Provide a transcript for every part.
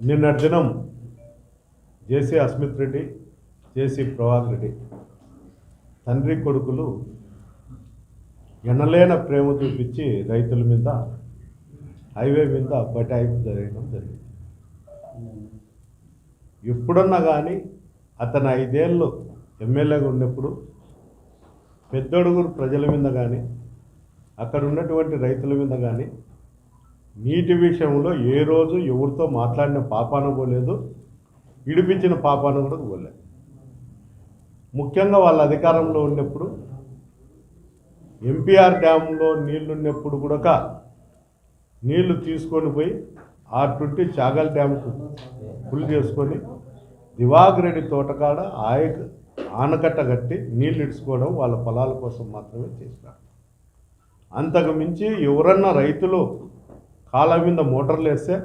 నిన్నటి దినం JC Asmith Reddy JC Prabhakar Reddy తండ్రి కొడుకులు ఎనలేన ప్రేమ చూపించి రైతుల మీద హైవే మీద బటాయింపు జరగడం జరిగింది. ఎప్పుడన్నా కానీ అతను ఐదేళ్ళు ఎమ్మెల్యేగా ఉన్నప్పుడు పెద్దడుగురు ప్రజల మీద కానీ అక్కడ ఉన్నటువంటి రైతుల మీద కానీ నీటి విషయంలో ఏ రోజు ఎవరితో మాట్లాడిన పాపాన పోలేదు ఇడిపించిన పాపాన కూడా పోలేదు ముఖ్యంగా వాళ్ళ అధికారంలో ఉన్నప్పుడు ఎంపీఆర్ డ్యాంలో నీళ్ళున్నప్పుడు కూడా నీళ్ళు తీసుకొని పోయి ఆ చాగల్ డ్యాంకు ఫుల్ చేసుకొని దివాగ్రెడ్డి తోటకాడ ఆయ ఆనకట్ట కట్టి నీళ్ళు ఇడుచుకోవడం వాళ్ళ పొలాల కోసం మాత్రమే చేసినారు. అంతకు మించి ఎవరన్నా రైతులు కాళ్ళ మీద మోటార్లు వేస్తే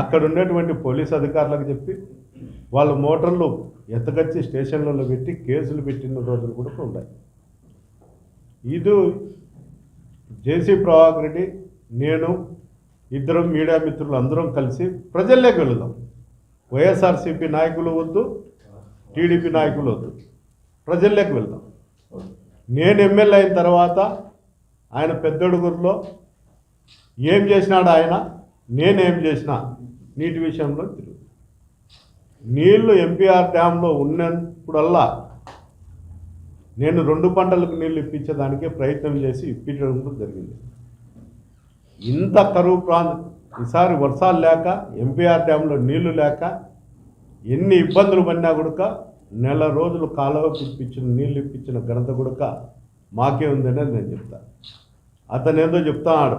అక్కడ ఉండేటువంటి పోలీస్ అధికారులకు చెప్పి వాళ్ళ మోటార్లు ఎత్తకొచ్చి స్టేషన్లలో పెట్టి కేసులు పెట్టిన రోజులు కూడా ఉన్నాయి. ఇది జేసీ ప్రభాకర్ రెడ్డి నేను ఇద్దరం మీడియా మిత్రులు అందరం కలిసి ప్రజల్లోకి వెళదాం. వైఎస్ఆర్సీపీ నాయకులు వద్దు టీడీపీ నాయకులు వద్దు. ప్రజల్లోకి వెళ్దాం. నేను ఎమ్మెల్యే అయిన తర్వాత ఆయన పెద్దడుగురులో ఏం చేసినాడు ఆయన? నేనేం చేసిన? నీటి విషయంలో తిరుగు. నీళ్ళు ఎంపీఆర్ డ్యాంలో ఉన్నప్పుడల్లా నేను రెండు పంటలకు నీళ్ళు ఇప్పించడానికే ప్రయత్నం చేసి ఇప్పించడం కూడా జరిగింది. ఇంత కరువు ప్రాంతం ఈసారి వర్షాలు లేక ఎంపీఆర్ డ్యాంలో నీళ్ళు లేక ఎన్ని ఇబ్బందులు పడినా కూడా నెల రోజులు కాలువ ఇప్పించిన నీళ్ళు ఇప్పించిన ఘనత కూడా మాకే ఉందనేది నేను చెప్తాను అతను ఏదో చెప్తాడు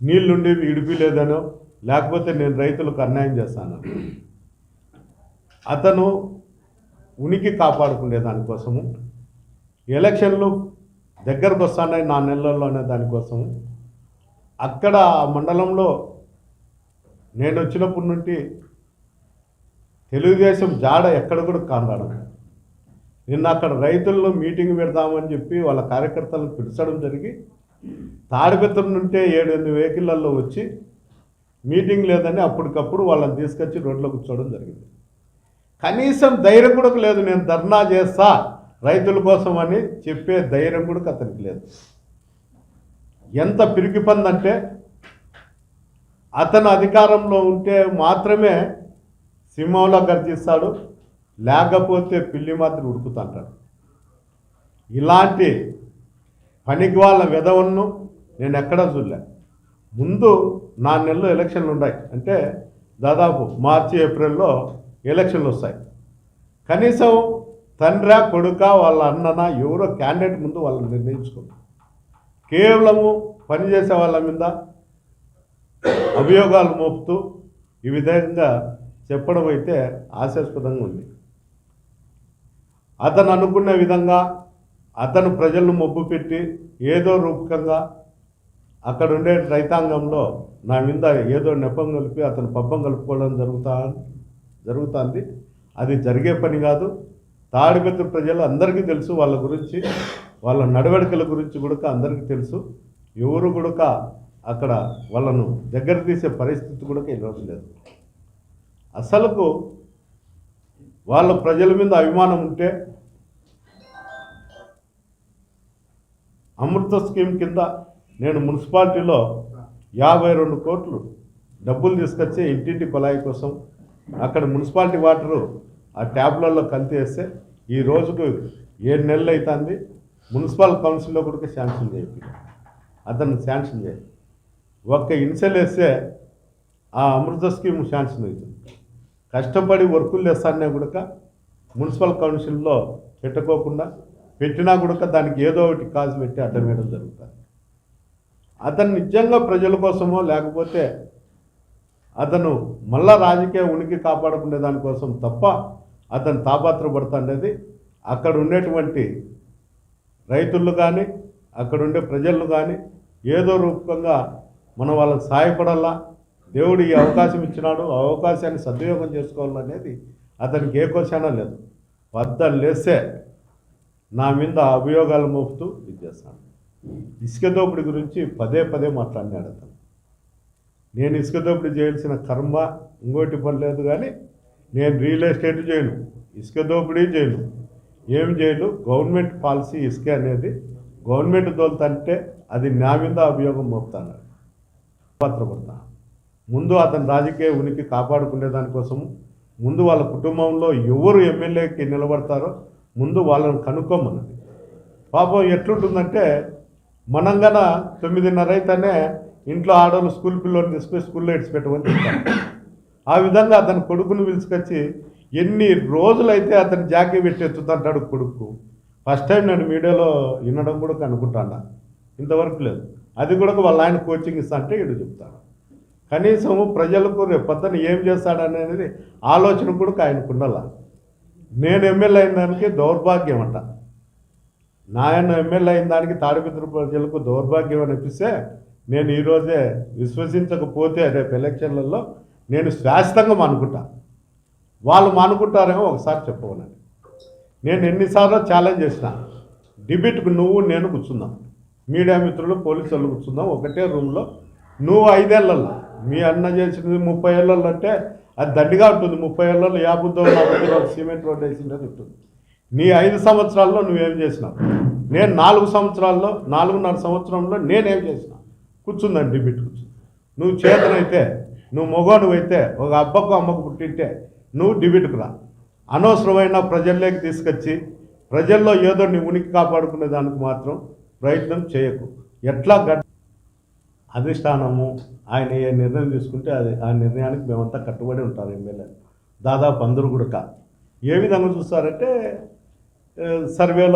నీళ్ళుండి ఇడిపి లేదనో లేకపోతే నేను రైతులకు అన్యాయం చేస్తాను. అతను ఉనికి కాపాడుకునే దానికోసము ఎలక్షన్లు దగ్గరకు వస్తున్నాయి నా నెలల్లోనే దానికోసము అక్కడ ఆ మండలంలో నేను వచ్చినప్పటి నుండి తెలుగుదేశం జాడ ఎక్కడ కూడా కానరాడు. నిన్న అక్కడ రైతుల్లో మీటింగ్ పెడదామని చెప్పి వాళ్ళ కార్యకర్తలను పిలిచడం జరిగి తాడిపెత్తల నుంటే ఏడు ఎనిమిది వెహికల్లో వచ్చి మీటింగ్ లేదని అప్పటికప్పుడు వాళ్ళని తీసుకొచ్చి రోడ్లో కూర్చోవడం జరిగింది. కనీసం ధైర్యం కూడా లేదు నేను ధర్నా చేస్తా రైతుల కోసం అని చెప్పే ధైర్యం కూడా అతనికి లేదు. ఎంత పిరికి పందంటే అతను అధికారంలో ఉంటే మాత్రమే సింహంలో గర్జిస్తాడు లేకపోతే పిల్లి మాత్రం ఉడుకుతుంటాడు ఇలాంటి పనికి వాళ్ళ విధవను నేను ఎక్కడా చూడలే. ముందు నాలుగు నెలలు ఎలక్షన్లు ఉన్నాయి అంటే దాదాపు మార్చి ఏప్రిల్లో ఎలక్షన్లు వస్తాయి. కనీసం తండ్రి కొడుక వాళ్ళ అన్నన ఎవరో క్యాండిడేట్ ముందు వాళ్ళని నిర్ణయించుకోండి. కేవలము పనిచేసే వాళ్ళ మీద అభియోగాలు మోపుతూ ఈ విధంగా చెప్పడం అయితే ఆశాస్పదంగా ఉంది. అతను అనుకున్న విధంగా అతను ప్రజలను మొబ్బు పెట్టి ఏదో రూపకంగా అక్కడ ఉండే రైతాంగంలో నా మీద ఏదో నెపం కలిపి అతను పబ్బం కలుపుకోవడం జరుగుతా జరుగుతుంది. అది జరిగే పని కాదు. తాడిపెత్తు ప్రజలు అందరికీ తెలుసు వాళ్ళ గురించి వాళ్ళ నడవడికల గురించి కూడా అందరికీ తెలుసు. ఎవరు కూడా అక్కడ వాళ్ళను దగ్గర తీసే పరిస్థితి కూడా ఈరోజు లేదు. అసలుకు వాళ్ళ ప్రజల మీద అభిమానం ఉంటే అమృత స్కీమ్ కింద నేను మున్సిపాలిటీలో యాభై రెండు కోట్లు డబ్బులు తీసుకొచ్చి ఇంటింటి కొలాయి కోసం అక్కడ మున్సిపాలిటీ వాటరు ఆ ట్యాబ్లలో కలిపి వేస్తే ఈ రోజుకు ఏడు నెలలు అవుతుంది మున్సిపల్ కౌన్సిల్లో కూడా శాంక్షన్ చేయాలి అతను శాంక్షన్ చేయాలి ఒక్క ఇన్సెల్ వేస్తే ఆ అమృత స్కీమ్ శాంక్షన్ అవుతుంది. కష్టపడి వర్కులు చేస్తానే కూడా మున్సిపల్ కౌన్సిల్లో పెట్టుకోకుండా పెట్టినా కూడా దానికి ఏదో ఒకటి కాజు పెట్టి అడ్డం వేయడం జరుగుతుంది. అతను నిజంగా ప్రజల కోసమో లేకపోతే అతను మళ్ళా రాజకీయ ఉనికి కాపాడుకునే దానికోసం తప్ప అతను తాపాత్రపడుతుండేది అక్కడ ఉండేటువంటి రైతులు కానీ అక్కడ ఉండే ప్రజలు కానీ ఏదో రూపంగా మనం వాళ్ళకి సహాయపడాలా? దేవుడు ఈ అవకాశం ఇచ్చినాడు ఆ అవకాశాన్ని సద్వినియోగం చేసుకోవాలనేది అతనికి ఏ కోశానా లేదు. వద్ద లేస్తే నా మీద అభియోగాలు మోపుతూ ఇది చేస్తాను ఇసుక దోపిడీ గురించి పదే పదే మాట్లాడినాడు అతను. నేను ఇసుక దోపిడీ చేయాల్సిన కర్మ ఇంకోటి పని లేదు కానీ నేను రియల్ ఎస్టేట్ చేయను ఇసుక దోపిడీ చేయను. ఏం చేయను? గవర్నమెంట్ పాలసీ ఇసుక అనేది గవర్నమెంట్ దోలుతంటే అది నా మీద అభియోగం మోపుతాను. పత్రపడతా ముందు అతని రాజకీయ ఉనికి కాపాడుకునే దానికోసము ముందు వాళ్ళ కుటుంబంలో ఎవరు ఎమ్మెల్యేకి నిలబడతారో ముందు వాళ్ళని కనుక్కోమన్నది. పాపం ఎట్లుంటుందంటే మనం గన తొమ్మిదిన్నర అయితేనే ఇంట్లో ఆడవాళ్ళు స్కూల్ పిల్లల్ని తీసుకొని స్కూల్లో ఇడిచిపెట్టమని చెప్తాను ఆ విధంగా అతని కొడుకును పిలుచుకొచ్చి ఎన్ని రోజులైతే అతను జాకీ పెట్టి ఎత్తుతుంటాడు కొడుకు. ఫస్ట్ టైం నేను మీడియాలో వినడం కూడా అనుకుంటాను ఇంతవరకు లేదు. అది కూడా వాళ్ళ ఆయన కోచింగ్ ఇస్తా అంటే ఇడు చెప్తాను కనీసం ప్రజలకు రేపు పొద్దున ఏం చేస్తాడనేది ఆలోచన కూడా ఆయనకు ఉండాల. నేను ఎమ్మెల్యే అయిన దానికి దౌర్భాగ్యం అంట నాయన ఎమ్మెల్యే అయిన దానికి తాడిపిత్ర ప్రజలకు దౌర్భాగ్యం అనిపిస్తే నేను ఈరోజే విశ్వసించకపోతే రేపు ఎలక్షన్లలో నేను శాశ్వతంగా మానుకుంటా. వాళ్ళు మానుకుంటారేమో ఒకసారి చెప్పవనండి నేను ఎన్నిసార్లు ఛాలెంజ్ చేసిన. డిబేట్కు నువ్వు నేను కూర్చుందాం మీడియా మిత్రులు పోలీసు వాళ్ళు కూర్చుందాం ఒకటే రూమ్లో. నువ్వు ఐదేళ్ళలో మీ అన్న చేసినది ముప్పై ఏళ్ళల్లో అంటే అది దండిగా ఉంటుంది. ముప్పై ఏళ్ళలో యాభై నలభై సిమెంట్ రోడ్ వేసిందని ఉంటుంది నీ ఐదు సంవత్సరాల్లో నువ్వేం చేసినావు? నేను నాలుగు సంవత్సరాల్లో నాలుగున్నర సంవత్సరంలో నేనేం చేసిన? కూర్చుందండి డిబిట్ కూర్చుంది నువ్వు చేతనైతే నువ్వు మొగోనువైతే ఒక అబ్బకు అమ్మకు పుట్టింటే నువ్వు డిబిట్కు రా. అనవసరమైన ప్రజల్లోకి తీసుకొచ్చి ప్రజల్లో ఏదో నీ ఉనికి కాపాడుకునే దానికి మాత్రం ప్రయత్నం చేయకు. ఎట్లా గడ్ అధిష్టానము ఆయన ఏ నిర్ణయం తీసుకుంటే అది ఆ నిర్ణయానికి మేమంతా కట్టుబడి ఉంటారు ఎమ్మెల్యే. దాదాపు అందరూ కూడా కా ఏ విధంగా చూస్తారంటే సర్వేలో